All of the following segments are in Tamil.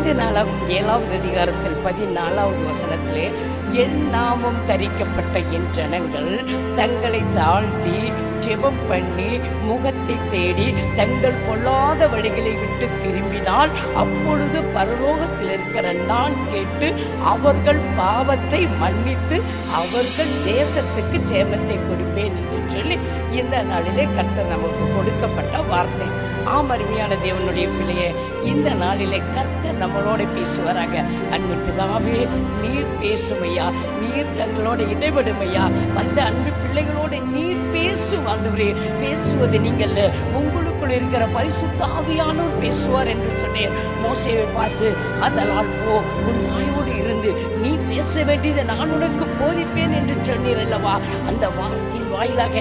இரண்டு நாளாகும் ஏழாவது அதிகாரத்தில் பதினாலாவது வசனத்திலே என் நாமம் தரிக்கப்பட்ட என் ஜனங்கள் தங்களை தாழ்த்தி ஜெபம் பண்ணி முகத்தை தேடி தங்கள் பொல்லாத வழிகளை விட்டு திரும்பினால் அப்பொழுது பரலோகத்தில் இருக்கிற நான் கேட்டு அவர்கள் பாவத்தை மன்னித்து அவர்கள் தேசத்துக்கு சேமத்தை கொடுப்பேன் என்று சொல்லி இந்த நாளிலே கர்த்தர் நமக்கு கொடுக்கப்பட்ட வார்த்தை. ஆம் அருமையான தேவனுடைய பிள்ளையே இந்த நாளிலே கர்த்தர் நம்மளோட பேசுவாராங்க அன்பு பிதாவே நீர் பேசுமையா? நீர் எங்களோட இடைபடுமையா? வந்த அன்பு பிள்ளைகளோட நீர் பேசும் ஆண்டவரே பேசுவது நீங்கள் உங்களுக்குள் இருக்கிற பரிசுத்தாவியானோர் பேசுவார் என்று சொன்னேன். மோசையை பார்த்து அதனால் போ உன் வாயோடு இருந்து நீ பேச வேண்டியதை நான் உனக்கு போதிப்பேன் என்று சொன்னீர் அல்லவா? அந்த வார்த்தையின் வாயிலாக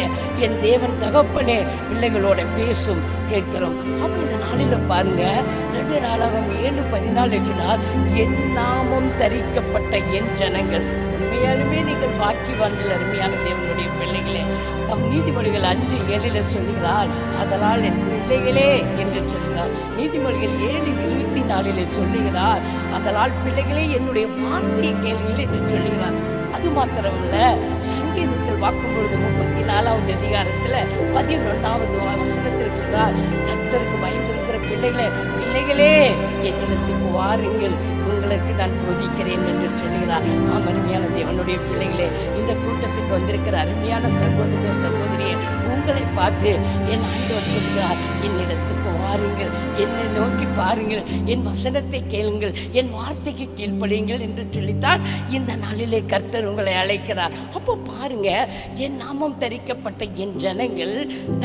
என் தேவன் தகப்பனே பிள்ளைகளோட பேசும் கேட்கிறோம். அப்படி இந்த நாளில் பாருங்க ரெண்டு நாளாகும் ஏழு பதினாலு சொன்னால் என் நாமம் தரிக்கப்பட்ட என் ஜனங்கள். உண்மையாலுமே நீங்கள் பாக்கிவான்கள் அருமையான தேவனுடைய பிள்ளைகளே நம் நீதிமொழிகள் அஞ்சு ஏழில் சொல்லுகிறார். அதனால் என் பிள்ளைகளே என்று சொல்லுகிறார். நீதிமொழிகள் ஏழு இருபத்தி நாலில் சொல்லுகிறார். அதனால் பிள்ளைகளே என்னுடைய வார்த்தையை கேளுங்கள் என்று சொல்லுகிறார். அது மாத்திரமல்ல சங்கீதத்தில் வாக்கும்பொழுது முப்பத்தி நாலாவது அதிகாரத்தில் பதினொன்றாவது வசனத்தில் சொல்றார். கர்த்தருக்கு பயந்திருக்கிற பிள்ளைகளை பிள்ளைகளே என்னிடத்துக்கு வாருங்கள். உங்களுக்கு நான் போதிக்கிறேன் என்று சொல்கிறார் ஆம் அருமையான தேவனுடைய பிள்ளைகளே இந்த கூட்டத்துக்கு வந்திருக்கிற அருமையான சகோதரிய சகோதரியே உங்களை பார்த்து என் ஆண்டவர் சொல்கிறார் என்னிடத்தில் பாருங்கள் என்னை நோக்கி பாருங்கள். என் வசனத்தை கேளுங்கள். என் வார்த்தைக்கு கீழ்ப்படியுங்கள் என்று சொல்லித்தான் இந்த நாளிலே கர்த்தர் உங்களை அழைக்கிறார். அப்போ பாருங்க என் நாமம் தரிக்கப்பட்ட என் ஜனங்கள்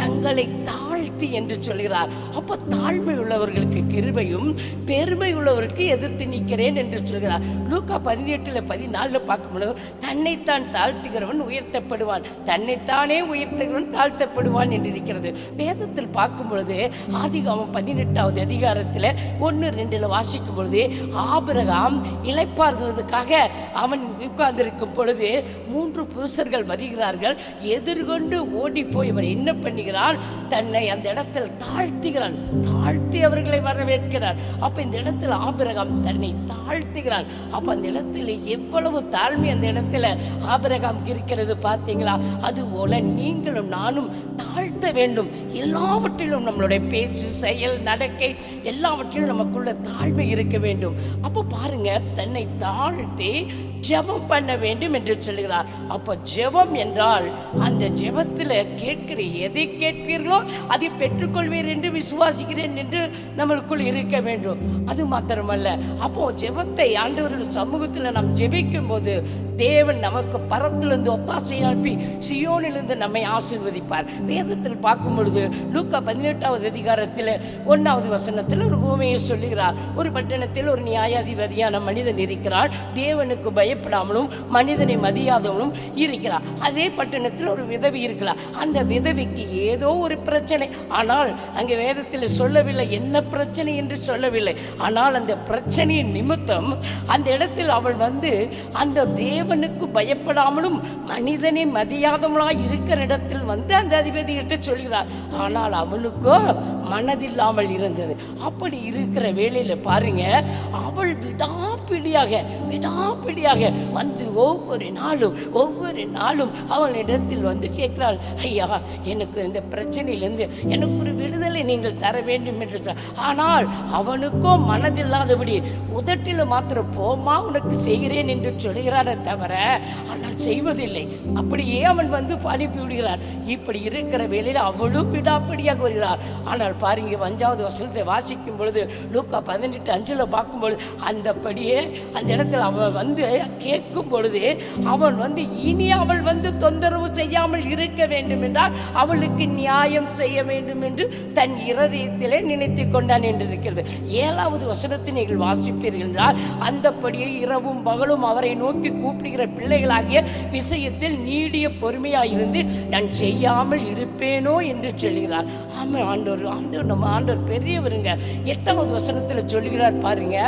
தங்களை தாழ்த்தி என்று சொல்கிறார். அப்போ தாழ்மை உள்ளவர்களுக்கு கிருபையும் பெருமை உள்ளவருக்கு எதிர்த்து நிற்கிறேன் என்று சொல்கிறார். லூக்கா பதினெட்டுல பதினாலில் பார்க்கும்போது தன்னைத்தான் தாழ்த்துகிறவன் உயர்த்தப்படுவான். தன்னைத்தானே உயர்த்துகிறவன் தாழ்த்தப்படுவான் என்று இருக்கிறது. வேதத்தில் பார்க்கும் பொழுது ஆதி ஆதிகாமம் பதினெட்டாவது அதிகாரத்தில் ஒன்று ரெண்டில் வாசிக்கும் பொழுது ஆபிரகாம் இளைப்பாறுவதற்காக அவன் உட்கார்ந்திருக்கும் பொழுது மூன்று புருஷர்கள் வருகிறார்கள். எதிர்கொண்டு ஓடி போய் அவன் என்ன பண்ணுகிறான் தன்னை அந்த இடத்தில் தாழ்த்துகிறான். தாழ்த்தி அவர்களை வரவேற்கிறார். அப்போ இந்த இடத்துல ஆபிரகாம் தன்னை தாழ்த்துகிறான். அப்போ அந்த இடத்துல எவ்வளவு தாழ்மை அந்த இடத்துல ஆபிரகாம் இருக்கிறது பார்த்தீங்களா? அது போல நீங்களும் நானும் தாழ்த்த வேண்டும். எல்லாவற்றிலும் நம்மளுடைய பேச்சு செயல் நடக்கை எல்லாவற்றிலும் நமக்குள்ள தாழ்மை இருக்க வேண்டும். அப்போ பாருங்க தன்னை தாழ்த்தி ஜெபம் பண்ண வேண்டும் என்று சொல்கிறார் அப்போ ஜெபம் என்றால் அந்த ஜெபத்தில் கேட்கிற எதை கேட்பீர்களோ அதை பெற்றுக்கொள்வீர் என்று விசுவாசிக்கிறேன் என்று நம்மளுக்குள் இருக்க வேண்டும். அது மாத்திரமல்ல. அப்போ ஜெபத்தை ஆண்டவருடைய சமூகத்தில் நாம் ஜெபிக்கும் போது தேவன் நமக்கு பரத்திலிருந்து ஒத்தாசை அனுப்பி சியோனிலிருந்து நம்மை ஆசீர்வதிப்பார். வேதத்தில் பார்க்கும் பொழுது லூக்கா பதினெட்டாவது அதிகாரத்தில் ஒன்றாவது வசனத்தில் ஒரு பூமியை சொல்லுகிறார். ஒரு பட்டணத்தில் ஒரு நியாயாதிபதியான மனிதன் இருக்கிறார் தேவனுக்கு பயம் பயப்படாமலும் மனிதனை மதியாதவனும் இருக்கிறார். அதே பட்டணத்தில் ஒரு விதவி இருக்கிறார். அந்த விதவிக்கு ஏதோ ஒரு பிரச்சனை. ஆனால் அங்கே வேதத்தில் சொல்லவில்லை. என்ன பிரச்சனை என்று சொல்லவில்லை. ஆனால் அந்த பிரச்சனையின் நிமித்தம் அந்த இடத்தில் அவள் வந்து அந்த தேவனுக்கு பயப்படாமலும் மனிதனை மதியாதவளாய் இருக்கிற இடத்தில் வந்து அந்த அதிபதியிட்ட சொல்கிறார் ஆனால் அவனுக்கோ மனதில்லாமல் இருந்தது. அப்படி இருக்கிற வேலையில் பாருங்க அவள் விடாப்பிடியாக விடாப்பிடியாக வந்து ஒவ்வொரு நாளும் ஒவ்வொரு நாளும் அவனிடத்தில் வந்து கேட்கிறாள் ஐயா எனக்கு இந்த பிரச்சனையிலேருந்து எனக்கு ஒரு விடுதலை நீங்கள் தர வேண்டும் என்று சொன்னார். ஆனால் அவனுக்கும் மனதில்லாதபடி உதட்டில் மாத்திரம் போமா உனக்கு செய்கிறேன் என்று சொல்கிறானே தவிர ஆனால் செய்வதில்லை அப்படியே அவன் வந்து அனுப்பி விடுகிறார் இப்படி இருக்கிற வேலையில் அவளும் விடாப்படியாக வருகிறார் ஆனால் பாருங்க அஞ்சாவது வசனத்தை வாசிக்கும் பொழுது லூக்கா பதினெட்டு அஞ்சில் பார்க்கும்பொழுது அந்தபடியே அந்த இடத்துல அவள் வந்து கேட்கும் பொழுது அவன் வந்து இனி அவள் வந்து தொந்தரவு செய்யாமல் இருக்க வேண்டும் என்றால் அவளுக்கு நியாயம் செய்ய வேண்டும் என்று தன் இருதயத்திலே நினைத்து கொண்டான் என்று இருக்கிறது ஏழாவது வசனத்தை நீங்கள் வாசிப்பீர்கள் என்றால் அந்தப்படியே இரவும் பகலும் அவரை நோக்கி கூப்பிடுகிற பிள்ளைகளாகிய விஷயத்தில் நீடிய பொறுமையாயிருந்து நான் செய்யாமல் இருப்பேனோ என்று சொல்கிறார். ஆமாம் ஆண்டவர் ஆண்டவர் நம்ம ஆண்டவர் பெரியவருங்க. எட்டாவது வசனத்தில் சொல்கிறார் பாருங்க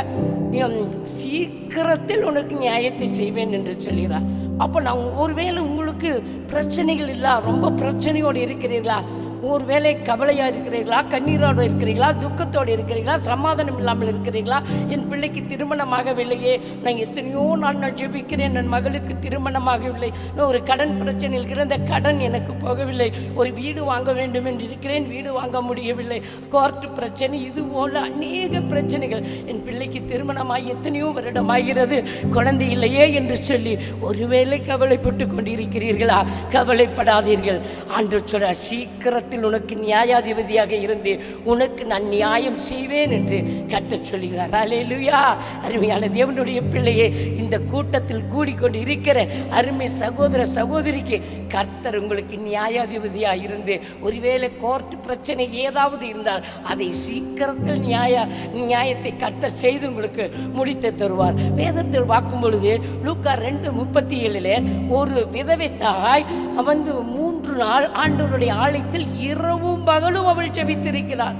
சீக்கிரத்தில் உனக்கு நியாயத்தை செய்வேன் என்று சொல்கிறார். அப்போ நான் ஒருவேளை உங்களுக்கு பிரச்சனைகள் இல்லை ரொம்ப பிரச்சனையோடு இருக்கிறீர்களா? ஒருவேளை கவலையாக இருக்கிறீர்களா? கண்ணீரோடு இருக்கிறீர்களா? துக்கத்தோடு இருக்கிறீர்களா? சமாதானம் இல்லாமல் இருக்கிறீர்களா? என் பிள்ளைக்கு திருமணமாகவில்லையே. நான் எத்தனையோ நாள் நான் ஜெபிக்கிறேன். என் மகளுக்கு திருமணமாகவில்லை. நான் ஒரு கடன் பிரச்சனையில் இருக்கிற அந்த கடன் எனக்கு போகவில்லை. ஒரு வீடு வாங்க வேண்டும் என்று இருக்கிறேன். வீடு வாங்க முடியவில்லை. கோர்ட்டு பிரச்சனை இது போல அநேக பிரச்சனைகள். என் பிள்ளைக்கு திருமணமாகி எத்தனையோ வருடம் ஆகிறது குழந்தை இல்லையே என்று சொல்லி ஒருவேளை கவலைப்பட்டு கொண்டிருக்கிறீர்களா? கவலைப்படாதீர்கள். ஆண்டு சீக்கிரம் இடத்தில் உனக்கு நியாயாதிபதியாக இருந்து உனக்கு நான் நியாயம் செய்வேன் என்று கத்தச் சொல்கிறார். அலேலுயா அருமையான தேவனுடைய பிள்ளையே இந்த கூட்டத்தில் கூடிக்கொண்டு இருக்கிற அருமை சகோதர சகோதரிக்கு கர்த்தர் உங்களுக்கு நியாயாதிபதியாக இருந்து ஒருவேளை கோர்ட் பிரச்சனை ஏதாவது இருந்தால் அதை சீக்கிரத்தில் நியாய நியாயத்தை கர்த்தர் செய்து உங்களுக்கு முடித்து தருவார். வேதத்தில் பார்க்கும் பொழுது லூக்கா ரெண்டு முப்பத்தி ஏழில் ஒரு விதவை தாய் வந்து மூணு நாள் ஆண்டவருடைய ஆலயத்தில் இரவும் பகலும் அவள் ஜெபித்திருக்கிறாள்.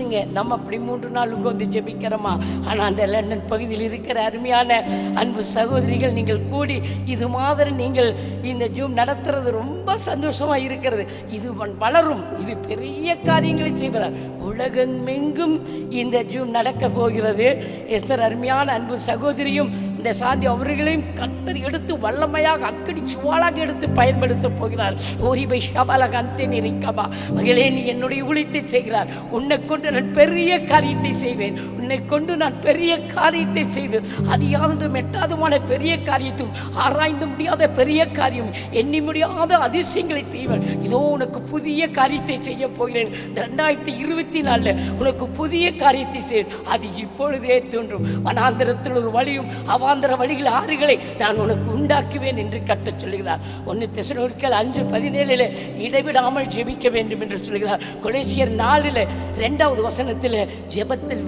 பாருங்க நம்ம அப்படி மூன்று நாள் உட்கார்ந்து ஜெபிக்கிறோமா? ஆனால் அந்த லண்டன் பகுதியில் இருக்கிற அருமையான அன்பு சகோதரிகள் நீங்கள் கூடி இது மாதிரி நீங்கள் இந்த ஜூம் நடத்துறது ரொம்ப சந்தோஷமா இருக்கிறது. இது வளரும். இது பெரிய காரியங்களை செய்வார். உலகமெங்கும் இந்த ஜூம் நடக்க போகிறது. எஸ்தர் அருமையான அன்பு சகோதரியும் இந்த சாந்தி அவர்களையும் கத்தர் எடுத்து வல்லமையாக அக்கடி சுவாலாக எடுத்து பயன்படுத்த போகிறார். ஓரிபை ஷபாலக அந்தே நிற்கபா மகளே நீ என்னுடைய உழைத்து செய்கிறார். உன்னை கொண்டு நான் பெரிய காரியத்தை செய்வேன். உன்னை கொண்டு நான் பெரிய காரியத்தை செய்து அறியாததும் எட்டாதுமான பெரிய காரியத்தும் ஆராய்ந்து முடியாத பெரிய காரியம் எண்ணி முடியாத அதிசயங்களை தீவன் இதோ உனக்கு புதிய காரியத்தை செய்ய போகிறேன். ரெண்டாயிரத்தி இருபத்தி நாலில் உனக்கு புதிய காரியத்தை செய்வேன். அது இப்பொழுதே தோன்றும். வனாந்திரத்தில் ஒரு வழியும் அவாந்திர வழிகள் ஆறுகளை நான் உனக்கு உண்டாக்குவேன் என்று கட்டச் சொல்கிறார் ஒன்று தெசலோனிக்கல் அஞ்சு பதினேழில் இடைவிடாமல் ஜெபிக்க வேண்டும் என்று சொல்கிறார் கொலேசியர் நாளில் ரெண்டாவது வசனத்தில் ஜெபத்தில்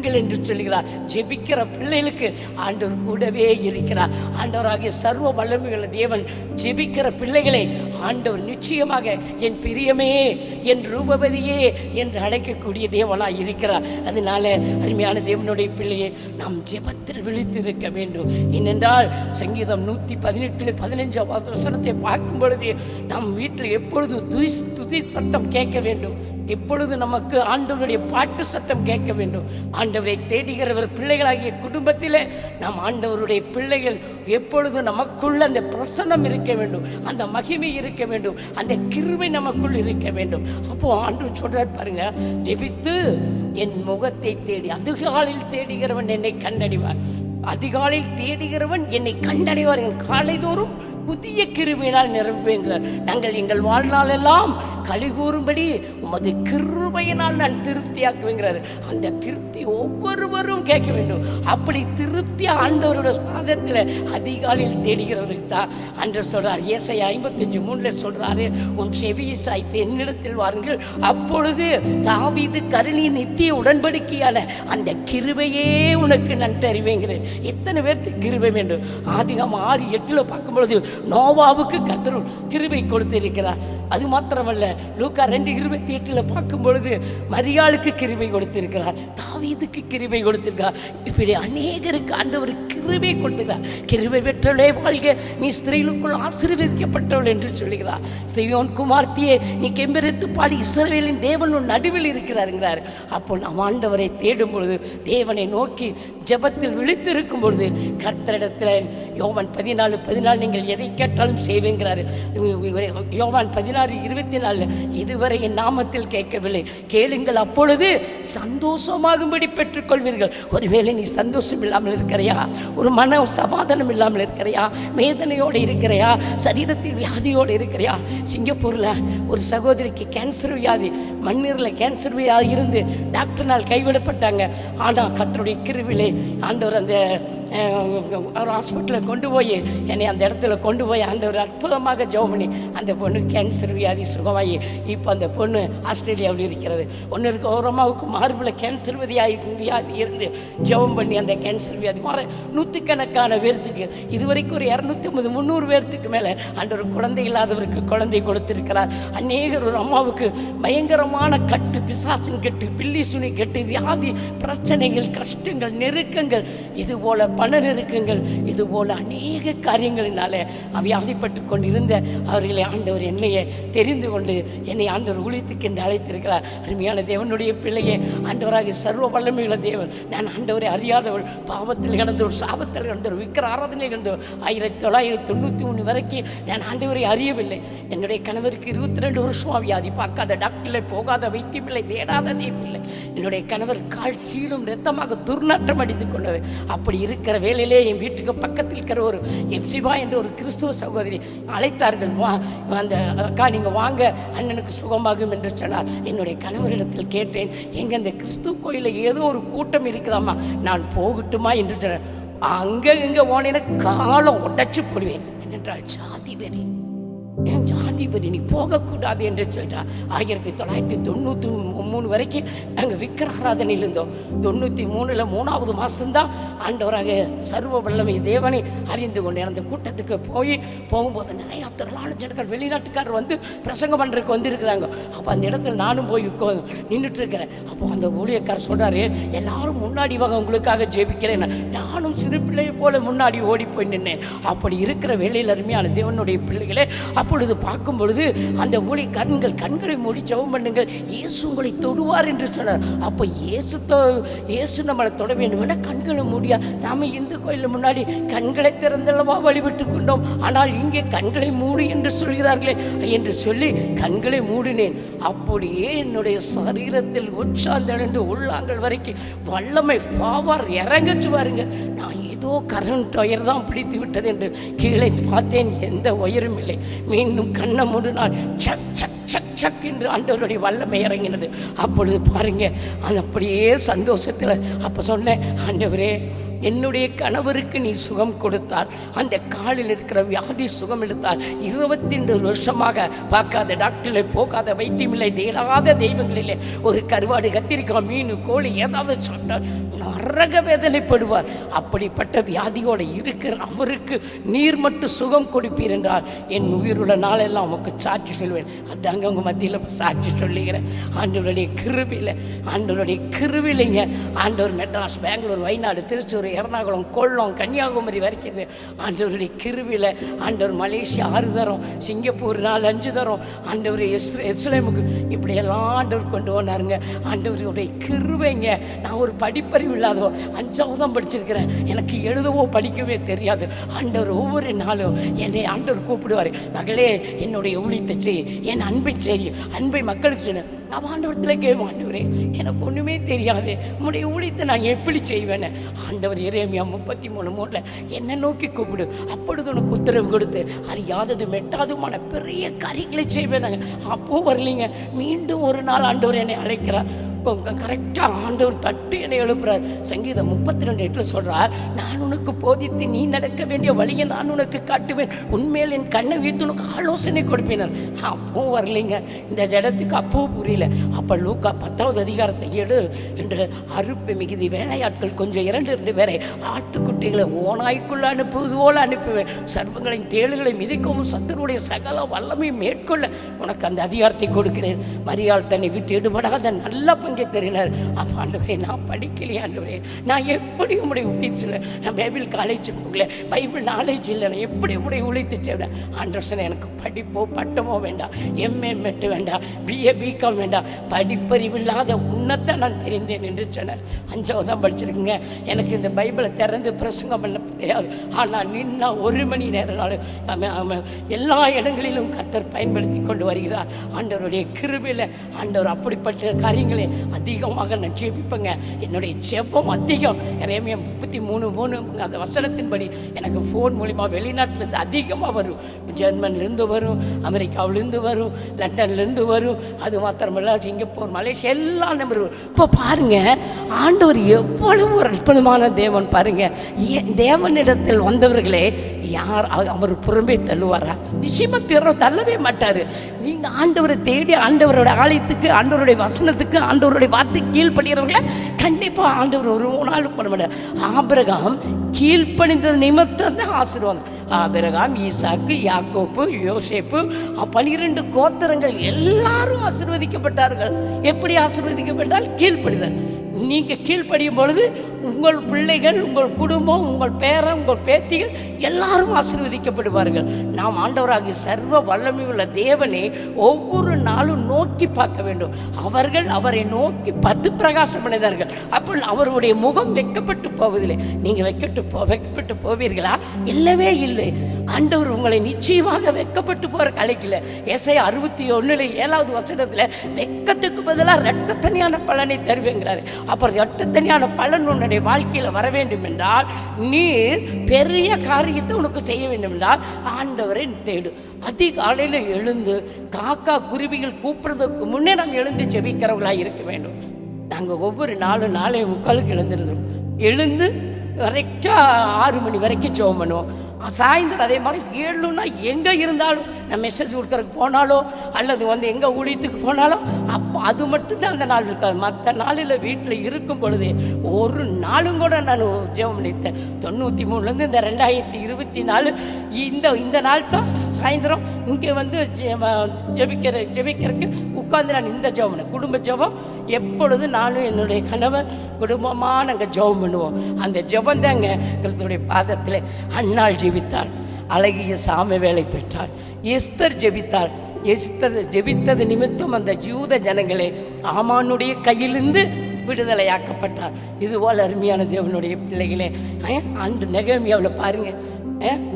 விழித்திருங்கள் என்று சொல்கிறார் ஜெபிக்கிற பிள்ளைகளுக்கு ஆண்டவர் கூடவே இருக்கிறார். ஆண்டவராகிய சர்வ வல்லமைகள் தேவன் ஜெபிக்கிற பிள்ளைகளை ஆண்டவர் நிச்சயமாக என் பிரியமே என் ரூபவதியே என்று அழைக்கக்கூடிய தேவனாக இருக்கிறார். அதனால அருமையான தேவனுடைய பிள்ளையை நாம் ஜெபத்தில் விழித்திருக்க வேண்டும். ஏனென்றால் சங்கீதம் நூற்றி பதினெட்டில் பதினஞ்சாம் வசனத்தை பார்க்கும் பொழுது நம் வீட்டில் எப்பொழுதும் துதி துதி சத்தம் கேட்க வேண்டும். எப்பொழுது நமக்கு ஆண்டவருடைய பாட்டு சத்தம் கேட்க வேண்டும். ஆண்டவரை தேடுகிறவர் பிள்ளைகளாகிய குடும்பத்தில் நாம் ஆண்டவருடைய பிள்ளைகள் எப்பொழுது நமக்குள்ள அந்த பிரசன்னம் இருக்க வேண்டும். அந்த மகிமை இருக்க வேண்டும். அந்த கிருமை நமக்குள் இருக்க வேண்டும். அப்போ ஆண்டவர் சொல்றார் பாருங்க ஜெபித்து என் முகத்தை தேடி அதிகாலில் தேடுகிறவன் என்னை கண்டடைவார். அதிகாலையில் தேடுகிறவன் என்னை கண்டடைவார். என் காலைதோறும் புதிய கிருபையினால் நிரப்புவேங்கிறார். நாங்கள் எங்கள் வாழ்நாளெல்லாம் களி கூறும்படி உமது கிருபையினால் நான் திருப்தியாக்குவேங்கிறார். அந்த திருப்தி ஒவ்வொருவரும் கேட்க வேண்டும். அப்படி திருப்தி ஆண்டவரோட பாதத்தில் அதிகாலையில் தேடுகிறவர்களுக்கு தான். அன்று சொல்றார் இயேசை ஐம்பத்தஞ்சு மூணுல சொல்றாரு உன் செவியை சாய்த்து என்னிடத்தில் வாருங்கள். அப்பொழுது தாவிது கருணி நித்திய உடன்படிக்கையான அந்த கிருபையே உனக்கு நான் தருவேங்கிறேன். எத்தனை பேர்த்துக்கு கிருபை வேண்டும்? ஆதிகம் ஆறு எட்டுல பார்க்கும்பொழுது நோவாவுக்கு கர்த்தர் கிருபை கொடுத்திருக்கிறார். அது மாத்திரமல்ல லூக்கா ரெண்டு இருபத்தி எட்டில் பார்க்கும் பொழுது மரியாளுக்கு கிருபை கொடுத்திருக்கிறார் தாவீதுக்கு கிருபை கொடுத்திருக்கிறார். இப்படி அநேகருக்கு ஆண்டவர் கிருபை கொடுத்திருக்கிறார். கிருபை பெற்றவளே வாழ்க நீ ஸ்திரீகளுக்குள் ஆசீர்வதிக்கப்பட்டவள் என்று சொல்லுகிறார். ஸ்திரியோன் குமார்த்தியே நீ கெம்பெருத்து பாடி இஸ்ரேலின் தேவன் நடுவில் இருக்கிறாருங்கிறார். அப்போ நாம் ஆண்டவரை தேடும் பொழுது தேவனை நோக்கி ஜெபத்தில் விழித்திருக்கும் பொழுது கர்த்தரிடத்தில் யோவன் பதினாலு பதினாலு நீங்கள் எதை கேட்டாலும் செய்வேங்கிறாரு. யோவான் பதினாறு இருபத்தி நாலு இதுவரை என் நாமத்தில் கேட்கவில்லை. கேளுங்கள் அப்பொழுது சந்தோஷமாகும்படி பெற்றுக்கொள்வீர்கள். ஒருவேளை நீ சந்தோஷம் இல்லாமல் இருக்கிறையா? ஒரு மன சமாதானம் இல்லாமல் இருக்கிறையா? வேதனையோடு இருக்கிறையா? சரீரத்தில் வியாதியோடு இருக்கிறையா? சிங்கப்பூரில் ஒரு சகோதரிக்கு கேன்சர் வியாதி மண்ணீரில் கேன்சர் வியாதி இருந்து டாக்டர்னால் கைவிடப்பட்டாங்க. ஆனால் கத்தருடைய கிருவிலே ஆண்டவர் அந்த ஒரு ஹாஸ்பிட்டலில் கொண்டு போய் என்னை அந்த இடத்துல கொண்டு கொண்டு போய் அந்த ஒரு அற்புதமாக ஜெபம் பண்ணி அந்த பொண்ணு கேன்சர் வியாதி சுகமாகி இப்போ அந்த பொண்ணு ஆஸ்திரேலியாவில் இருக்கிறது. ஒன்று இருக்க ஒரு அம்மாவுக்கு மார்பில் கேன்சர் வியாதி வியாதி இருந்து ஜெபம் பண்ணி அந்த கேன்சர் வியாதி மாற நூற்றுக்கணக்கான பேர்த்துக்கு இதுவரைக்கும் ஒரு இரநூத்தி ஐம்பது முந்நூறு பேர்த்துக்கு மேலே அந்த ஒரு குழந்தை இல்லாதவருக்கு குழந்தை கொடுத்திருக்கிறார். அநேகர் ஒரு அம்மாவுக்கு பயங்கரமான கட்டு பிசாசின் கட்டு பில்லி சுனி கட்டு வியாதி பிரச்சனைகள் கஷ்டங்கள் நெருக்கங்கள் இது போல பண நெருக்கங்கள் இது போல அநேக காரியங்களினால வியாதிப்பட்டு கொண்டிருந்த அவர்களை ஆண்டவர் என்னையே தெரிந்து கொண்டு என்னை ஆண்டவர் ஊழியத்துக்கு என்று அழைத்திருக்கிறார். அருமையான தேவனுடைய பிள்ளையே ஆண்டவராக சர்வ வல்லமையுள்ள தேவன். நான் ஆண்டவரை அறியாதவள் பாவத்தில் கிடந்தவள் சாபத்தில் கிடந்தவள் விக்கிர ஆராதனை கிடந்தவர் ஆயிரத்தி தொள்ளாயிரத்தி தொண்ணூற்றி ஒன்று வரைக்கும் நான் ஆண்டவரை அறியவில்லை. என்னுடைய கணவருக்கு இருபத்தி ரெண்டு வருஷம் வியாதி பார்க்காத டாக்டரில் போகாத வைத்தியமில்லை தேடாத தெய்வமில்லை என்னுடைய கணவர் கால் சீலும் ரத்தமாக துர்நாற்றம் அடித்துக் கொண்டது அப்படி இருக்கிற வேலையிலே என் வீட்டுக்கு பக்கத்தில் இருக்கிற ஒரு எப்சிபா என்ற ஒரு கிறிஸ்துவ சகோதரி அழைத்தார்கள். வா அந்த அக்கா நீங்கள் வாங்க அண்ணனுக்கு சுகமாகும் என்று சொன்னார். என்னுடைய கணவரிடத்தில் கேட்டேன் எங்க அந்த கிறிஸ்துவ கோயிலில் ஏதோ ஒரு கூட்டம் இருக்குதாம்மா? நான் போகட்டுமா? என்று சொன்னேன் அங்கே இங்கே போனேன்னா காலம் உடைச்சு போடுவேன். என்றால் சாதி வெறி. என் இவர் நீ போகக்கூடாது என்று சொல்கிறார் ஆயிரத்தி தொள்ளாயிரத்தி தொண்ணூற்றி மூணு வரைக்கும் நாங்கள் விக்கிரகாராதனையில் இருந்தோம். தொண்ணூற்றி மூணில் மூணாவது மாதம்தான் ஆண்டவராக சர்வ வல்லமை தேவனை அறிந்து கொண்டேன். அந்த கூட்டத்துக்கு போய் போகும்போது நிறையா திரளான ஜனங்கள் வெளிநாட்டுக்காரர் வந்து பிரசங்கம் பண்ணுறதுக்கு வந்திருக்கிறாங்க. அப்போ அந்த இடத்துல நானும் போய் நின்றுட்டு இருக்கிறேன் அப்போ அந்த ஊழியக்காரர் சொல்கிறாரு எல்லாரும் முன்னாடி வாங்க உங்களுக்காக ஜெபிக்கிறேன் நானும் சிறு பிள்ளையை போல முன்னாடி ஓடி போய் நின்னேன். அப்படி இருக்கிற வேலையில் அருமையான தேவனுடைய பிள்ளைகளே அப்பொழுது பார்க்கும் பொழுது அந்த ஊழி கண்கள் கண்களை மூடி ஜெபம் பண்ணுங்கள். இயேசு உங்களை தொடுவார் என்று சொன்னார். அப்போ இயேசு இயேசு நம்மளை தொட வேண்டும் கண்களை மூடியா நாம இந்து கோயிலில் முன்னாடி கண்களை திறந்தளவா வழிபட்டு கொண்டோம். ஆனால் இங்கே கண்களை மூடி என்று சொல்கிறார்களே என்று சொல்லி கண்களை மூடினேன். அப்படியே என்னுடைய சரீரத்தில் உற்சாந்தெழுந்து உள்ளாங்கள் வரைக்கும் வல்லமை பாவார் இறங்கச்சு பாருங்க நான் ஏதோ கரண்ட் ஒயர் தான் பிடித்து விட்டது என்று கீழே பார்த்தேன். எந்த ஒயரும் இல்லை. மீண்டும் கண்ணை மூடினால் சக் சக் சக் சக் என்று ஆண்டவருடைய வல்லமை இறங்கினது. அப்பொழுது பாருங்க அது அப்படியே சந்தோஷத்தில் அப்போ சொன்னேன் ஆண்டவரே என்னுடைய கணவருக்கு நீ சுகம் கொடுத்தால் அந்த காலில் இருக்கிற வியாதி சுகம் எடுத்தால் இருபத்தி ரெண்டு வருஷமாக பார்க்காத டாக்டரில் போகாத வைத்தியமில்லை தேடாத தெய்வங்களிலே ஒரு கருவாடு கத்திரிக்காய் மீன் கோழி ஏதாவது சொன்னால் நரக வேதனைப்படுவார். அப்படிப்பட்ட வியாதியோடு இருக்கிற அவருக்கு நீர் மட்டும் சுகம் கொடுப்பீர் என்றால் என் உயிருள்ள நாளெல்லாம் உமக்கு சாட்சி சொல்வேன். அதாங்க உங்கள் மத்தியில் சாட்சி சொல்லுகிறேன். ஆண்டவருடைய கிருவியில் ஆண்டவருடைய கிருவிலைங்க ஆண்டவர் மெட்ராஸ் பெங்களூர் வயநாடு திருச்சூர் எர்ணாகுளம் கொல்லம் கன்னியாகுமரி வரைக்கும் ஆண்டவருடைய கிருவியில் ஆண்டவர் மலேசியா ஆறு தரம் சிங்கப்பூர் நாலு அஞ்சு தரம். ஆண்டவர் எஸ் எஸ்லேமுக்கு இப்படியெல்லாம் ஆண்டவர் கொண்டு போனாருங்க ஆண்டவருடைய கிருவைங்க நான் ஒரு படிப்பறிவு இல்லாதவோ அஞ்சாவது தான் படிச்சிருக்கிறேன். எனக்கு எழுதவோ படிக்கவே தெரியாது. ஆண்டவர் ஒவ்வொரு நாளும் என்னை ஆண்டவர் கூப்பிடுவார். மகளே என்னுடைய ஊழியத்தை செய் என் அன்பை செய் அன்பை மக்களுக்கு செய்யணும் நான் ஆண்டவரத்தில் கேட்போம் எனக்கு ஒன்றுமே தெரியாது. உன்னுடைய ஊழியத்தை நான் எப்படி செய்வேன்னு? ஆண்டவர் இறைமையா முப்பத்தி மூணு மூணில் என்னை நோக்கி கூப்பிடு. அப்பொழுது உனக்கு உத்தரவு கொடுத்து அறியாதது மெட்டாதுமான பெரிய காரியங்களை செய்வேன் அப்போ வரலைங்க. மீண்டும் ஒரு நாள் ஆண்டவர் என்னை அழைக்கிறார். கரெக்டாக ஆண்டவர் தட்டு என்னை எழுப்புறார். சங்கீதம் முப்பத்தி ரெண்டு எட்டில் சொல்கிறார் நான் உனக்கு போதித்து நீ நடக்க வேண்டிய வழியை நான் உனக்கு காட்டுவேன். உண்மையில் என் கண்ணை வீத்து உனக்கு ஆலோசனை கொடுப்பினர். அப்போ வரலைங்க. இந்த இடத்துக்கு அப்போ புரியல. அப்போ லூக்கா பத்தாவது அதிகாரத்தை எடு என்று அறுப்பு மிகுதி வேலையாட்கள் கொஞ்சம் இரண்டு ரெண்டு பேரை ஆட்டுக்குட்டிகளை ஓனாய்க்குள்ள அனுப்புவது போல அனுப்புவேன். சர்வங்களின் தேளுகளை மிதிக்கவும் சத்துருடைய சகல வல்லமையும் மேற்கொள்ள உனக்கு அந்த அதிகாரத்தை கொடுக்கிறேன். மரியாள் தன்னை விட்டு எடுபடாத நல்ல பங்கை தெரியினார். அப்போ ஆண்டவரே நான் படிக்கலையே ஆண்டவரே. நான் எப்படி உங்களுடைய உழைச்சு நான் பைபிள் காலேஜ் போகல. பைபிள் நாலேஜ் இல்லை. நான் எப்படி உங்களுடைய உழைத்து செய்வேன் ஆண்டர்சன் எனக்கு படிப்போ பட்டமோ வேண்டாம். எம்ஏ மெட்டு வேண்டாம். பிஏ பிகாம் வேண்டாம். படிப்பறிவு இல்லாத உன்னத்தை நான் தெரிந்தேன் என்று சொன்னார். அஞ்சாவது தான் படிச்சிருக்குங்க. எனக்கு இந்த பைபிளை திறந்து பிரசங்கம் பண்ண தெரியாது. ஆனால் நின்னா ஒரு மணி நேரம்னாலும் எல்லா இடங்களிலும் கர்த்தர் பயன்படுத்தி கொண்டு வருகிறார். ஆண்டவருடைய கிருபையில் ஆண்டவர் அப்படிப்பட்ட காரியங்களை அதிகமாக நான் ஜெபிப்பேங்க. என்னுடைய ஜெபம் அதிகம். இறைமையா முப்பத்தி மூணு மூணு அந்த வசனத்தின்படி எனக்கு ஃபோன் மூலிமா வெளிநாட்டிலேருந்து அதிகமாக வரும். ஜெர்மன்லேருந்து வரும் அமெரிக்காவிலேருந்து வரும் லண்டன்லேருந்து வரும். அது மாத்திரமல்ல சிங்கப்பூர் மலேசியா எல்லாம் நம்பர் இப்போ பாருங்கள் ஆண்டவர் எவ்வளவு ஒரு அற்புதமான தேவன் பாருங்கள் தேவனிடத்தில் வந்தவர்களே யார் அவர் புறம்பே தள்ளுவாரா? நிச்சயமாக திற தள்ளவே மாட்டார். நீங்கள் ஆண்டவரை தேடி ஆண்டவரோட ஆலயத்துக்கு ஆண்டவருடைய வசனத்துக்கு ஆண்டவருடைய வார்த்தை கீழ்ப்படுகிறவங்கள கண்டிப்பாக ஆண்டவர் ஒரு நாள் பண்ண மாட்டார் ஆபிரகாம் கீழ்ப்பணிந்த நிமித்தம் தான் ஆசீர்வாதம். ஆபிரகாம் ஈசாக்கு யாக்கோப்பு யோசேப்பு பனிரெண்டு கோத்திரங்கள் எல்லாரும் ஆசீர்வதிக்கப்பட்டார்கள். எப்படி ஆசீர்வதிக்கப்பட்டால் கீழ்ப்படிதல். நீங்கள் கீழ்ப்படியும் பொழுது உங்கள் பிள்ளைகள் உங்கள் குடும்பம் உங்கள் பேரன் உங்கள் பேத்திகள் எல்லாரும் ஆசீர்வதிக்கப்படுவார்கள். நாம் ஆண்டவராகி சர்வ வல்லமை உள்ள தேவனை ஒவ்வொரு நாளும் நோக்கி பார்க்க வேண்டும். அவர்கள் அவரை நோக்கி பத்து பிரகாசம் அடைந்தார்கள். அப்போ அவருடைய முகம் வெக்கப்பட்டு போவதில்லை. நீங்கள் வைக்கட்டு போ வைக்கப்பட்டு போவீர்களா? இல்லவே இல்லை. ஆண்டவர் உங்களை நிச்சயமாக வெக்கப்பட்டு போகிற கலைக்கல. எஸ்ஐ அறுபத்தி ஒன்றில் ஏழாவது வசனத்தில் வெக்கத்துக்கு பதிலாக ரெட்டத்தனியான பலனை தருவேங்கிறாரு. அப்புறம் ரெட்டத்தனியான பலன் உன்னுடைய வாழ்க்கையில் வர வேண்டும் என்றால் நீ பெரிய காரியத்தை உனக்கு செய்ய வேண்டும் என்றால் ஆண்டவரை தேடு. அதிகாலையில் எழுந்து காக்கா குருவிகள் கூப்பிடுறதுக்கு முன்னே நாங்கள் எழுந்து ஜெபிக்கிறவர்களாக இருக்க வேண்டும். நாங்கள் ஒவ்வொரு நாலு நாளே முக்காலுக்கு எழுந்திருந்தோம் எழுந்து கரெக்டாக ஆறு மணி வரைக்கும் ஜெபம் பண்ணுவோம். சாயந்தரம் அதே மாதிரி ஏழுனா எங்கே இருந்தாலும் நான் மெசேஜ் கொடுக்கறதுக்கு போனாலோ அல்லது வந்து எங்கே ஊழியத்துக்கு போனாலும் அப்போ அது மட்டும்தான் அந்த நாள் இருக்காது. மற்ற நாளில் வீட்டில் இருக்கும் பொழுது ஒரு நாளும் கூட நான் ஜெபம் பண்ணித்தேன் தொண்ணூற்றி மூணுலேருந்து இந்த ரெண்டாயிரத்தி இருபத்தி நாலு இந்த இந்த நாள் தான் சாயந்தரம் இங்கே வந்து ஜெபிக்கிற ஜெபிக்கிறதுக்கு உட்காந்து நான் இந்த ஜெபம் பண்ணேன். குடும்ப ஜெபம். எப்பொழுது நானும் என்னுடைய கணவன் குடும்பமாக நாங்கள் ஜெபம் பண்ணுவோம். அந்த ஜெபம் தாங்க கிறிஸ்துடைய பாதத்தில் அண்ணாள் ஜெபித்தாள். அழகிய சாமி வேலை பெற்றாள். எஸ்தர் ஜெபித்தாள். எஸ்தர் ஜெபித்தது நிமித்தம் அந்த யூத ஜனங்களே ஆமானுடைய கையிலிருந்து விடுதலையாக்கப்பட்டார். இதுபோல் அருமையான தேவனுடைய பிள்ளைகளே அஹ், ஆண்டு நெகமியாவில் பாருங்கள்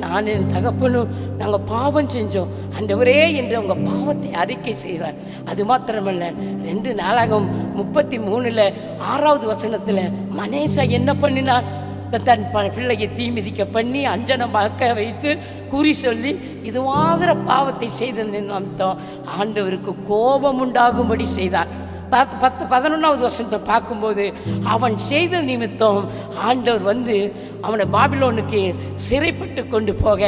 நான் என் தகப்பனும் நாங்கள் பாவம் செஞ்சோம். ஆண்டவரே என்று அவங்க பாவத்தை அறிக்கை செய்கிறார் அது மாத்திரமல்ல ரெண்டு நாளாகும் முப்பத்தி மூணில் ஆறாவது வசனத்தில் மனேஷா என்ன பண்ணினார்? தன் ப பிள்ளையை தீ மிதிக்க பண்ணி அஞ்சனமாக்க வைத்து குறி சொல்லி இதுவாகிற பாவத்தை செய்தது நிமித்தம் ஆண்டவருக்கு கோபம் உண்டாகும்படி செய்தார். பத்து பத்து பதினொன்றாவது வருஷத்தை பார்க்கும்போது அவன் செய்த நிமித்தம் ஆண்டவர் வந்து அவனை பாபிலோனுக்கு சிறைப்பட்டு கொண்டு போக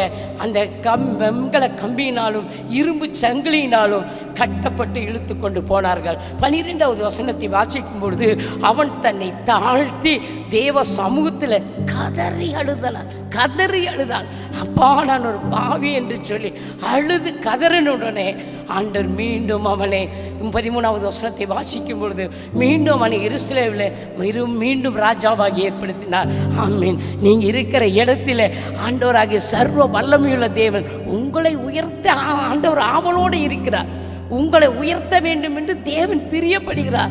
அந்த கம் வெண்கல கம்பியினாலும் இரும்பு சங்கிலியினாலும் கட்டப்பட்டு இழுத்து கொண்டு போனார்கள். பனிரெண்டாவது வசனத்தை வாசிக்கும் பொழுது அவன் தன்னை தாழ்த்தி தேவ சமூகத்தில் கதறி அழுதனான். கதறி அழுதான் அப்பா நான் ஒரு பாவி என்று சொல்லி அழுது கதறின உடனே ஆண்டவர் மீண்டும் அவனை பதிமூணாவது வசனத்தை வாசிக்கும் பொழுது மீண்டும் அவனை இருசிலேவில் மிரும் மீண்டும் ராஜாவாகி ஏற்படுத்தினார். ஆமீன். நீங்கள் இருக்கிற இடத்துல ஆண்டவராகிய சர்வ வல்லமையுள்ள தேவன் உங்களை உயர்த்த ஆ- ஆண்டவர் ஆவலோடு இருக்கிறார். உங்களை உயர்த்த வேண்டும் என்று தேவன் பிரியப்படுகிறார்.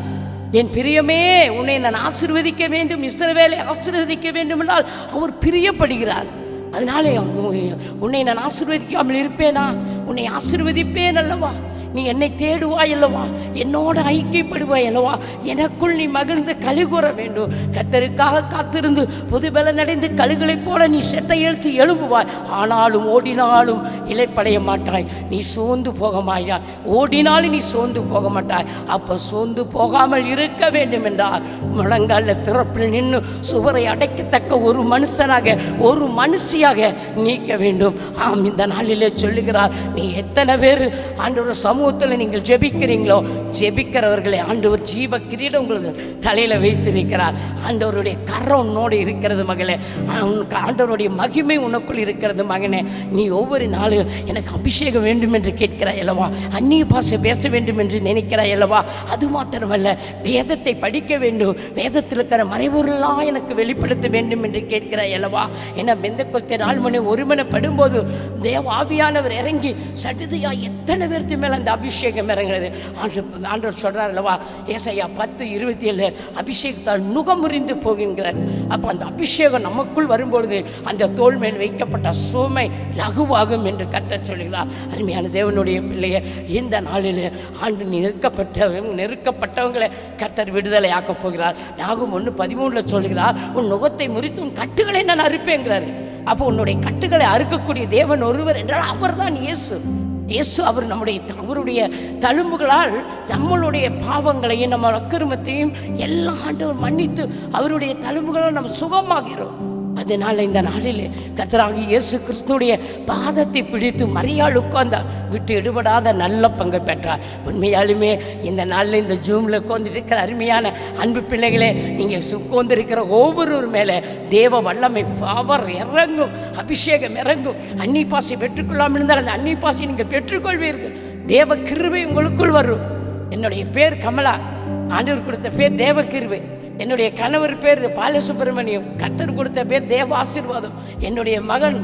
என் பிரியமே உன்னை நான் ஆசிர்வதிக்க வேண்டும் இஸ்ரவேலை ஆசிர்வதிக்க வேண்டும் என்றால் அவர் பிரியப்படுகிறார். அதனாலே உன்னை நான் ஆசிர்வதிக்காமல் இருப்பேனா? உன்னை ஆசீர்வதிப்பேன் அல்லவா? நீ என்னை தேடுவாய் அல்லவா? என்னோட ஐக்கியப்படுவாய் அல்லவா? எனக்குள் நீ மகிழ்ந்து கழுகுற வேண்டும். கத்தருக்காக காத்திருந்து புதுபல நடைந்து கழுகளைப் போல நீ செட்டை எழுத்து எழும்புவாய். ஆனாலும் ஓடினாலும் இலைப்படைய மாட்டாய். நீ சோர்ந்து போக மாட்டாய். ஓடினாலும் நீ சோர்ந்து போக மாட்டாய். அப்போ சோர்ந்து போகாமல் இருக்க வேண்டும் என்றால் முழங்கால திறப்பில் நின்று சுவரை அடைக்கத்தக்க ஒரு மனுஷனாக ஒரு மனுஷியாக நீக்க வேண்டும். ஆம் இந்த நாளிலே சொல்லுகிறார் நீ எத்தனை பேர் ஆண்டவர் சமூகத்தில் நீங்கள் ஜெபிக்கிறீங்களோ ஜெபிக்கிறவர்களை ஆண்டவர் ஜீவ கிரீடம் உங்களது தலையில் வைத்திருக்கிறார். ஆண்டவருடைய கரம் உன்னோடு இருக்கிறது மகளே. உனக்கு ஆண்டவருடைய மகிமை உனக்குள் இருக்கிறது மகனே. நீ ஒவ்வொரு நாளும் எனக்கு அபிஷேகம் வேண்டும் என்று கேட்கிறாய் அல்லவா? அந்நிய பாஷை பேச வேண்டும் என்று நினைக்கிறாய் அல்லவா? அது மாத்திரமல்ல வேதத்தை படிக்க வேண்டும். வேதத்தில் இருக்கிற மறைபொருளாக எனக்கு வெளிப்படுத்த வேண்டும் என்று கேட்கிறாய் அல்லவா? ஏன்னா பெந்த கொஸ்தே நாள் மணி ஒருமனை படும்போது தேவ ஆவியானவர் இறங்கி சடுதியாக எத்தனை பேர்த்து மேலே அந்த அபிஷேகம் இறங்குறது ஆண்டு ஆண்டவர் சொல்கிறார் அல்லவா ஏசையா பத்து இருபத்தி ஏழு அபிஷேகத்தால் நுகமுறிந்து போகின்றார். அப்போ அந்த அபிஷேகம் நமக்குள் வரும்பொழுது அந்த தோல் மேல் வைக்கப்பட்ட சுமை லகுவாகும் என்று கத்தச் சொல்கிறார். அருமையான தேவனுடைய பிள்ளையை இந்த நாளில் ஆண்டு நெருக்கப்பட்டவங்க நெருக்கப்பட்டவங்களை கத்தர் விடுதலை ஆக்கப் போகிறார். நாகும் ஒன்று பதிமூணில் சொல்கிறார் உன் நுகத்தை முறித்து உன் கட்டுகளை நான் அறுப்பேங்கிறாரு அப்போ உன்னுடைய கட்டுகளை அறுக்கக்கூடிய தேவன் ஒருவர் என்றால் அவர்தான் இயேசு. இயேசு அவர் நம்முடைய அவருடைய தழும்புகளால் நம்மளுடைய பாவங்களையும் நம்ம அக்கிரமத்தையும் எல்லா ஆண்டவர் மன்னித்து அவருடைய தழும்புகளால் நம்ம சுகமாகிறோம். அதனால் இந்த நாளில் கர்த்தராகி இயேசு கிறிஸ்துடைய பாதத்தை பிடித்து மரியாள் உட்கார்ந்தா விட்டு எடுபடாத நல்ல பங்கு பெற்றார். உண்மையாலுமே இந்த நாளில் இந்த ஜூமில் உட்கார்ந்துட்டு இருக்கிற அருமையான அன்பு பிள்ளைகளே நீங்கள் உட்கார்ந்திருக்கிற ஒவ்வொருவர் மேலே தேவ வல்லமை பவர் இறங்கும் அபிஷேகம் இறங்கும். அன்னி பாசை பெற்றுக்கொள்ளாமல் இருந்தால் அந்த அன்னி பாசை நீங்கள் பெற்றுக்கொள்வீர்கள். தேவ கிருவை உங்களுக்குள் வரும். என்னுடைய பேர் கமலா. ஆண்டவர் கொடுத்த பேர் தேவ கிருவை என்னுடைய கணவர் பேர் பாலசுப்ரமணியம். கத்தர் கொடுத்த பேர் தேவ ஆசீர்வாதம் என்னுடைய மகன்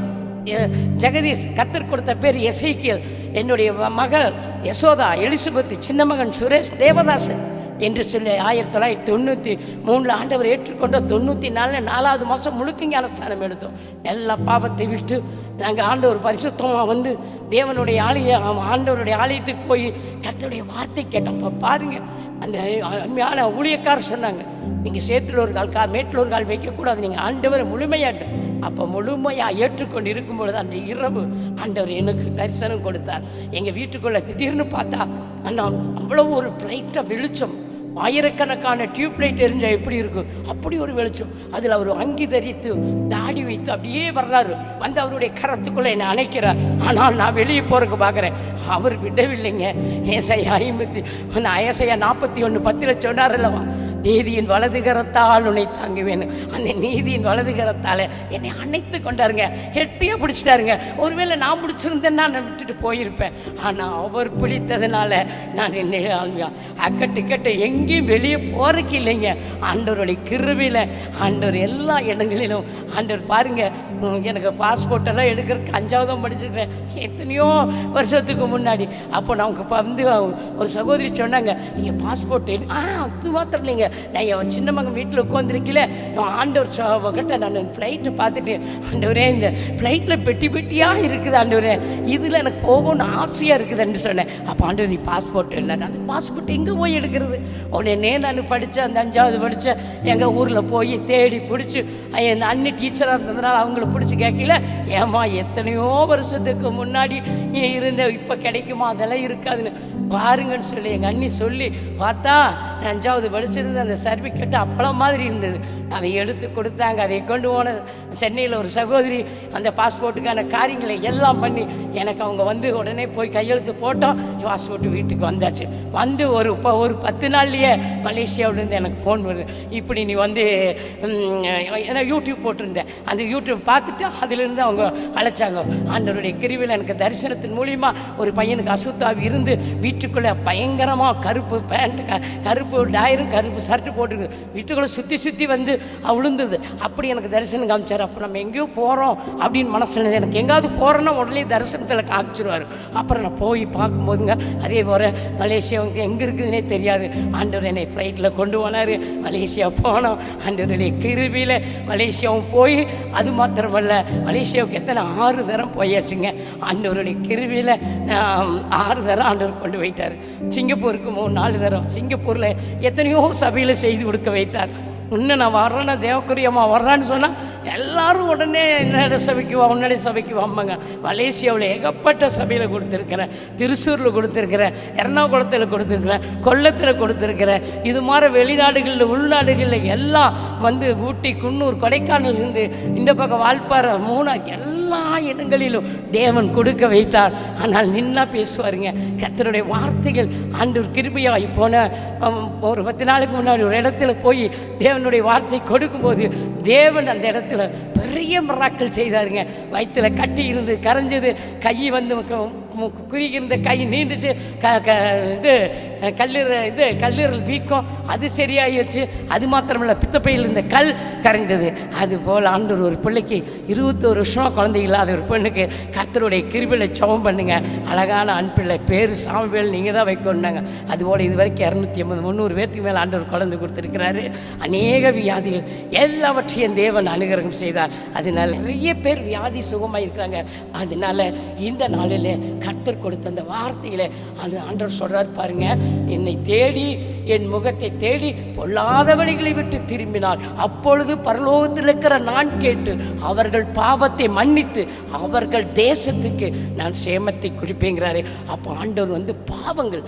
ஜெகதீஷ் கத்தர் கொடுத்த பேர் எசைக்கியல். என்னுடைய மகள் யசோதா எலிசபெத் சின்ன மகன் சுரேஷ் தேவதாசன் என்று சொல்லி ஆயிரத்தி தொள்ளாயிரத்தி தொண்ணூற்றி மூணில் ஆண்டவர் ஏற்றுக்கொண்ட தொண்ணூற்றி நாலில் நாலாவது மாதம் முழுக்க ஞானஸ்தானம் எடுத்தோம். எல்லா பாவத்தை விட்டு நாங்கள் ஆண்டவர் பரிசுத்தமாக வந்து தேவனுடைய ஆலய ஆண்டவருடைய ஆலயத்துக்கு போய் கத்தருடைய வார்த்தை கேட்டோம். பாருங்கள் அந்த அருமையான ஊழியக்காரர் சொன்னாங்க நீங்கள் சேத்துல ஒரு கால் கா மேட்டில் ஒரு கால் வைக்கக்கூடாது நீங்கள் ஆண்டவரை முழுமையாட்டு. அப்போ முழுமையாக ஏற்றுக்கொண்டு இருக்கும் பொழுது அந்த இரவு ஆண்டவர் எனக்கு தரிசனம் கொடுத்தார். எங்கள் வீட்டுக்குள்ளே திடீர்னு பார்த்தா அந்த அவ்வளோ ஒரு பிரைட்டாக வெளிச்சம். ஆயிரக்கணக்கான டியூப் லைட் எப்படி இருக்கும்? அப்படி ஒரு வெளிச்சம். அதில் அவர் அங்கி தரித்து தாடி வைத்து அப்படியே வர்றாரு. வந்து அவருடைய கரத்துக்குள்ளே என்னை அணைக்கிறார். ஆனால் நான் வெளியே போகிறக்கு பார்க்குறேன். அவர் விடவில்லைங்க. ஏசையா ஐம்பத்தி ஏசையா நாற்பத்தி ஒன்று பத்தில் சொன்னார் அல்லவா? நீதியின் வலதுகரத்தால் உன்னை தாங்குவேன். அந்த நீதியின் வலதுகரத்தால் என்னை அணைத்து கொண்டாருங்க. கெட்டியாக பிடிச்சிட்டாருங்க. ஒருவேளை நான் பிடிச்சிருந்தேன்னா நான் விட்டுட்டு போயிருப்பேன். ஆனால் அவர் பிடித்ததுனால நான் என்னை அக்கட்டு கட்டு எங்கேயும் வெளியே போகிறக்கு இல்லைங்க. ஆண்டவருடைய கிருவியில் ஆண்டவர் எல்லா இடங்களிலும் ஆண்டவர் பாருங்கள் எனக்கு பாஸ்போர்ட்டெல்லாம் எடுக்கிறதுக்கு அஞ்சாவதும் படிச்சிருக்கிறேன். எத்தனையோ வருஷத்துக்கு முன்னாடி. அப்போ நான் உங்க வந்து ஒரு சகோதரி சொன்னாங்க நீங்கள் பாஸ்போர்ட் ஆ அது மாத்திரம் இல்லைங்க. நான் என் சின்ன மகன் வீட்டில் உட்காந்துருக்கல ஆண்டவர் சொ- நான் ஃப்ளைட்டை பார்த்துட்டு ஆண்டவரே இந்த ஃப்ளைட்டில் பெட்டி பெட்டியாக இருக்குது ஆண்டவரே. இதில் எனக்கு போகணும்னு ஆசையாக இருக்குதுன்னு சொன்னேன். அப்போ ஆண்டவர் நீ பாஸ்போர்ட் இல்லை. அந்த பாஸ்போர்ட் எங்கே போய் எடுக்கிறது? உடனே நான் படித்தேன் அந்த அஞ்சாவது படித்தேன் எங்கள் ஊரில் போய் தேடி பிடிச்சி என் அண்ணி டீச்சராக இருந்ததுனால அவங்கள பிடிச்சி கேட்கல. ஏமா எத்தனையோ வருஷத்துக்கு முன்னாடி இருந்த இப்போ கிடைக்குமா? அதெல்லாம் இருக்காதுன்னு. பாருங்கன்னு சொல்லி எங்கள் அண்ணி சொல்லி பார்த்தா அஞ்சாவது படிச்சிருந்த அந்த சர்டிஃபிகேட் அப்பளம் மாதிரி இருந்தது. அதை எடுத்து கொடுத்தாங்க. அதை கொண்டு போன சென்னையில் ஒரு சகோதரி அந்த பாஸ்போர்ட்டுக்கான காரியங்களை எல்லாம் பண்ணி எனக்கு அவங்க வந்து உடனே போய் கையெழுத்து போட்டோம். பாஸ்போர்ட் வீட்டுக்கு வந்தாச்சு. வந்து ஒரு இப்போ ஒரு பத்து நாள்லேயே மலேசியாவிலேருந்து எனக்கு ஃபோன் வருது. இப்படி நீ வந்து ஏன்னா யூடியூப் போட்டிருந்தேன். அந்த யூடியூப் பார்த்துட்டு அதிலிருந்து அவங்க அழைச்சாங்க. ஆண்டவருடைய கிருவில் எனக்கு தரிசனத்தின் மூலியமாக ஒரு பையனுக்கு அசுத்தாவி இருந்து வீட்டுக்குள்ளே பயங்கரமாக கருப்பு பேண்ட்டு க கருப்பு டாயரும் கருப்பு ஷர்ட்டு போட்டிருக்கு வீட்டுக்குள்ளே சுற்றி சுற்றி வந்து விழுந்தது அப்படி எனக்கு தரிசனம் காமிச்சார். அப்போ நம்ம எங்கேயோ போகிறோம் அப்படின்னு மனசில் எனக்கு எங்காவது போகிறோன்னா உடனே தரிசனத்தில் காமிச்சிருவார். அப்புறம் நான் போய் பார்க்கும்போதுங்க அதே போல் மலேசியா எங்கே இருக்குதுன்னே தெரியாது. ஆண்டவர் என்னை ஃப்ளைட்டில் கொண்டு போனார். மலேசியா போனோம். ஆண்டவருடைய கிருவியில் மலேசியாவும் போய் அது மாத்திரமல்ல மலேசியாவுக்கு எத்தனை ஆறு தரம் போயாச்சுங்க ஆண்டவருடைய கிருவியில் ஆறு தரம் ஆண்டவர் கொண்டு போய் போயிட்டார் சிங்கப்பூருக்கு மூணு நாலு தரம். சிங்கப்பூரில் எத்தனையோ சபையில் செய்து கொடுக்க வைத்தார். இன்னும் நான் வர்றேன்னா தேவக்குரியம்மா வர்றான்னு சொன்னால் எல்லாரும் உடனே என்னோட சபைக்கு வா உன்னோட சபைக்கு வாம்பாங்க மலேசியாவில் ஏகப்பட்ட சபையில் கொடுத்துருக்குறேன் திருச்சூரில் கொடுத்துருக்குறேன் எர்ணாகுளத்தில் கொடுத்துருக்குறேன் கொல்லத்தில் கொடுத்துருக்குறேன் இது மாதிரி வெளிநாடுகளில் உள்நாடுகளில் எல்லாம் வந்து ஊட்டி குன்னூர் கொடைக்கானல் இருந்து இந்த பக்கம் வால்பாறை மூணா எல்லா இடங்களிலும் தேவன் கொடுக்க வைத்தார். ஆனால் நின்னா பேசுவாருங்க கத்தருடைய வார்த்தைகள் ஆண்டு கிருபியாகி போன ஒரு பத்து நாளுக்கு முன்னாடி ஒரு இடத்துல போய் தேவன் தேவனுடைய வார்த்தை கொடுக்கும்போது தேவன் அந்த இடத்துல பெரிய மராக்கள் செய்தாருங்க. வயிற்றுல கட்டி இருந்து கரைஞ்சது கை வந்து குறுகியிருந்த கை நீண்டுச்சு. க க இது கல்லீரல் இது கல்லீரல் வீக்கம் அது சரியாயிடுச்சு. அது மாத்திரமில்ல பித்தப்பையில் இருந்த கல் கரைந்தது. அது போல் ஆண்டவர் ஒரு பிள்ளைக்கு இருபத்தோரு வருஷம் குழந்தை இல்லாத ஒரு பெண்ணுக்கு கர்த்தருடைய கிருபில சவம் பண்ணுங்க. அழகான அன்பிள்ளை பேர் சாமுவேல் நீங்கள் தான் வைக்கணுன்னாங்க அதுபோல் இது வரைக்கும் இரநூத்தி ஐம்பது முந்நூறு பேர்த்துக்கு மேலே ஆண்டவர் குழந்தை கொடுத்துருக்கிறாரு. அநேக வியாதிகள் எல்லாவற்றையும் தேவன் அனுகிரகம் செய்தார். அதனால நிறைய பேர் வியாதி சுகமாக இருக்கிறாங்க அதனால இந்த நாளில் கர்த்தர் கொடுத்த அந்த வார்த்தையில அந்த ஆண்டவர் சொல்றார் பாருங்க என்னை தேடி என் முகத்தை தேடி பொல்லாத வழிகளை விட்டு திரும்பினார். அப்பொழுது பரலோகத்தில் இருக்கிற நான் கேட்டு அவர்கள் பாவத்தை மன்னித்து அவர்கள் தேசத்துக்கு நான் சேமத்தை குடிப்பேங்கிறாரு. அப்போ ஆண்டவர் வந்து பாவங்கள்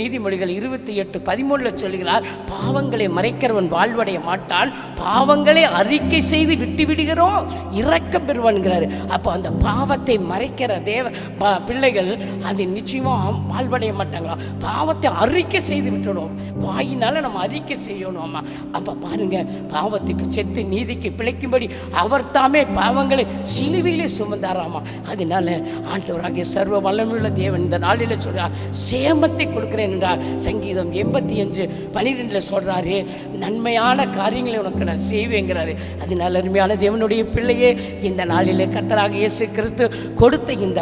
நீதிமொழிகள் இருபத்தி எட்டு பதிமூணுல சொல்லுகிறார் பாவங்களை மறைக்கிறவன் வாழ்வடைய மாட்டான் பாவங்களை அறிக்கை செய்து விட்டு விடுகிறோம் இரக்கம் பெறுவான்கிறாரு அப்போ அந்த பாவத்தை மறைக்கிற தேவ பிள்ளைகள் அது நிச்சயமாக வாழ்வடைய மாட்டாங்களா? பாவத்தை அறிக்கை செய்து விட்டுடும். வாயினால் நம்ம அறிக்கை செய்யணும் அம்மா. அப்போ பாருங்க பாவத்துக்கு செத்து நீதிக்கு பிழைக்கும்படி அவர் தாமே பாவங்களை சிலுவையிலே சுமந்தாராமா. அதனால ஆண்டவராகிய சர்வ வல்லமுள்ள தேவன் இந்த நாளில் சொல்றார் சேமத்தை கொடுக்கிறேன் என்றார். சங்கீதம் எண்பத்தி அஞ்சு பனிரெண்டில் சொல்றாரு நன்மையான காரியங்களை உனக்கு நான் செய்வேங்கிறாரு. அதனால அருமையான தேவனுடைய பிள்ளையே இந்த நாளிலே கத்தராக இயேசு கிறிஸ்து கொடுத்த இந்த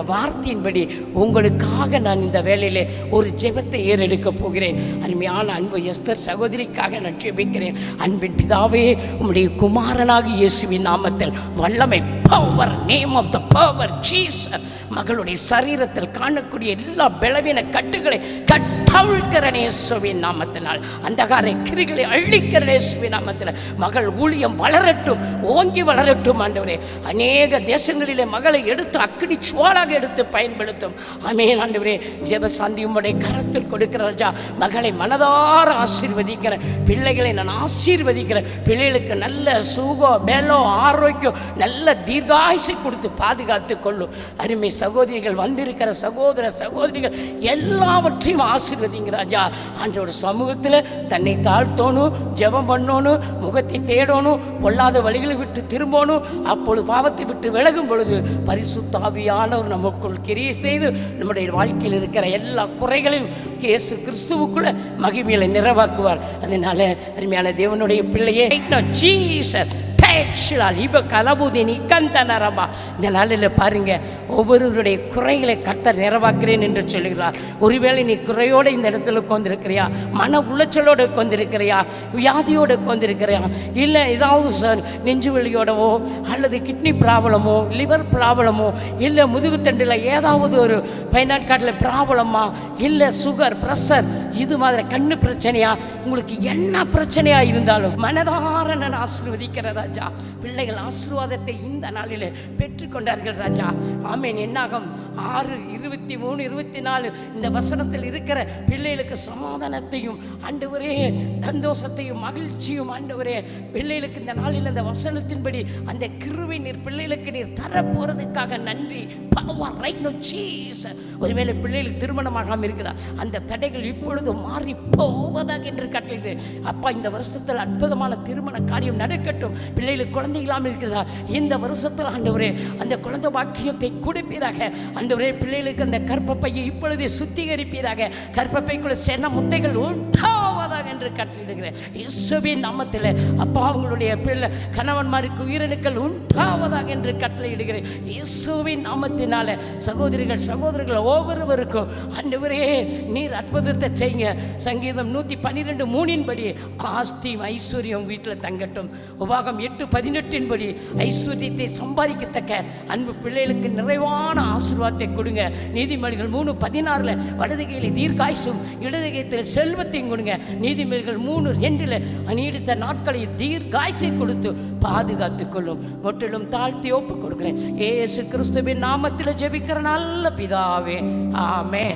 வார்த்தையின்படி உங்களுக்காக நான் இந்த வேலையில் ஒரு ஜெபத்தை ஏறெடுக்க போகிறேன். அருமையான அன்பு எஸ்தர் சகோதரிக்காக நான் ஜெபிக்கிறேன். அன்பின் பிதாவே உம்முடைய குமாரனாக இயேசுவின் நாமத்தில் வல்லமை power name of the power Jesus மகளுடைய சரீரத்தில் காணக்கூடிய எல்லா பலவீன கட்டுகளை கட்டவிழ்கிற இயேசுவின் நாமத்தினால் அந்தகார கிரிகளை அழிக்கிற இயேசுவின் நாமத்தில் மகள் ஊழியம் வளரட்டும் ஓங்கி வளரட்டும் ஆண்டவரே. அநேக தேசங்களிலே மகளை எடுத்து அக்கினி சுவாலாக எடுத்து பயன்படுத்தும். அமேன் ஆண்டவரே. ஜெபசாந்தி உம்முடைய கரத்தில் கொடுக்கிற ராஜா மகளை மனதார ஆசீர்வதிக்கிற பிள்ளைகளை நான் ஆசீர்வதிக்கிறேன் பிள்ளைகளுக்கு நல்ல சுகம் பெலோ ஆரோக்கியம் நல்ல தீர்காயுசை கொடுத்து பாதுகாத்து கொள்ளும் அருமை சகோதரிகள் வந்திருக்கிற சகோதர சகோதரிகள் எல்லாவற்றையும் ஆசீர்வதிங்க ராஜா. அன்றோட சமூகத்தில் தன்னை தாழ்த்தோணும் ஜெபம் பண்ணணும் முகத்தை தேடணும் பொல்லாத வழிகளை விட்டு திரும்பணும். அப்பொழுது பாவத்தை விட்டு விலகும் பொழுது பரிசுத்தாவியானவர் நமக்குள் கிரியை செய்து நம்முடைய வாழ்க்கையில் இருக்கிற எல்லா குறைகளையும் இயேசு கிறிஸ்துவுக்குள்ள மகிமையில நிறைவாக்குவார். அதனால அருமையான தேவனுடைய பிள்ளையே ஜீசஸ் இப்போ இவ கந்த கந்தனரபா இந்த நாளில் பாருங்க ஒவ்வொருவருடைய குறைகளை கத்த நிறைவாக்குறேன் என்று சொல்கிறார் ஒருவேளை நீ குறையோடு இந்த இடத்துல உட்காந்துருக்கிறியா மன உளைச்சலோடு உட்காந்துருக்கிறியா வியாதியோடு உட்காந்துருக்கிறியா இல்லை ஏதாவது சார் நெஞ்சு வலியோடவோ அல்லது கிட்னி ப்ராப்ளமோ லிவர் ப்ராப்ளமோ இல்லை முதுகுத்தண்டில் ஏதாவது ஒரு பைனாட் கார்டில் ப்ராப்ளமா இல்லை சுகர் ப்ரெஷர் இது மாதிரி கண்ணு பிரச்சனையா? உங்களுக்கு என்ன பிரச்சனையாக இருந்தாலும் மனதார நான் ஆசிர்வதிக்கிற ராஜா பிள்ளைகள் ஆசீர்வாதத்தை இந்த நாளில் பெற்றுக்கொண்டார்கள் ராஜா. ஆமேன். என்னாகும் ஆறு இருபத்தி மூணு இருபத்தி நாலு இந்த வசனத்தில் இருக்கிற பிள்ளைகளுக்கு சமாதானத்தையும் ஆண்டவரே சந்தோஷத்தையும் மகிழ்ச்சியும் ஆண்டவரே பிள்ளைகளுக்கு இந்த நாளில் இந்த வசனத்தின்படி அந்த கிருவை நீர் பிள்ளைகளுக்கு நீர் தர நன்றி. பவர் ரைட் நோ சீஸ் ஒருவேளை பிள்ளைகளுக்கு திருமணமாகாமல் இருக்கிறார். அந்த தடைகள் இப்பொழுது மாறி போவதாக என்று கட்டளை அப்பா இந்த வருஷத்தில் அற்புதமான திருமண காரியம் நடக்கட்டும். பிள்ளைகளுக்கு இல்லாமல் இருக்கிறதா? இந்த வருஷத்தில் ஆண்டவரே அந்த குழந்தை பாக்கியத்தை கொடுப்பீராக. ஆண்டவரே பிள்ளைகளுக்கு அந்த கற்பப்பையை இப்பொழுதே சுத்திகரிப்பீராக. கற்பப்பைக்குள்ள சென்ன முத்தைகள் உண்டாவதாக என்று கட்டளிடுகிறேன் இயேசுவின் நாமத்தில் அப்பா உங்களுடைய பிள்ளை கணவன்மாருக்கு உயிரணுக்கள் உண்டாவதாக என்று கட்டளையிடுகிறேன். இயேசுவின் நாமத்தினால சகோதரிகள் சகோதரர்கள் ஒவ்வொருவருக்கும் அன்றுவரே நீர் அற்புதத்தை செய்யுங்க. சங்கீதம் நூற்றி பன்னிரெண்டு மூணின்படி ஆஸ்தி ஐஸ்வர்யம் வீட்டில் தங்கட்டும். உபாகம் எட்டு பதினெட்டின்படி ஐஸ்வர்யத்தை சம்பாதிக்கத்தக்க அன்பு பிள்ளைகளுக்கு நிறைவான ஆசீர்வாதத்தை கொடுங்க. நீதிமொழிகள் மூணு பதினாறில் வலது கையில் இடதுகையத்தில் செல்வத்தையும் கொடுங்க. நீ நீதிமொழிகள் மூணு ரெண்டில் நீடித்த நாட்களை தீர்காய்ச்சி கொடுத்து பாதுகாத்து கொள்ளும். முற்றிலும் தாழ்த்தி ஒப்பு கொடுக்கிறேன். ஏசு கிறிஸ்துவின் நாமத்தில் ஜெபிக்கிற நல்ல பிதாவே. ஆமே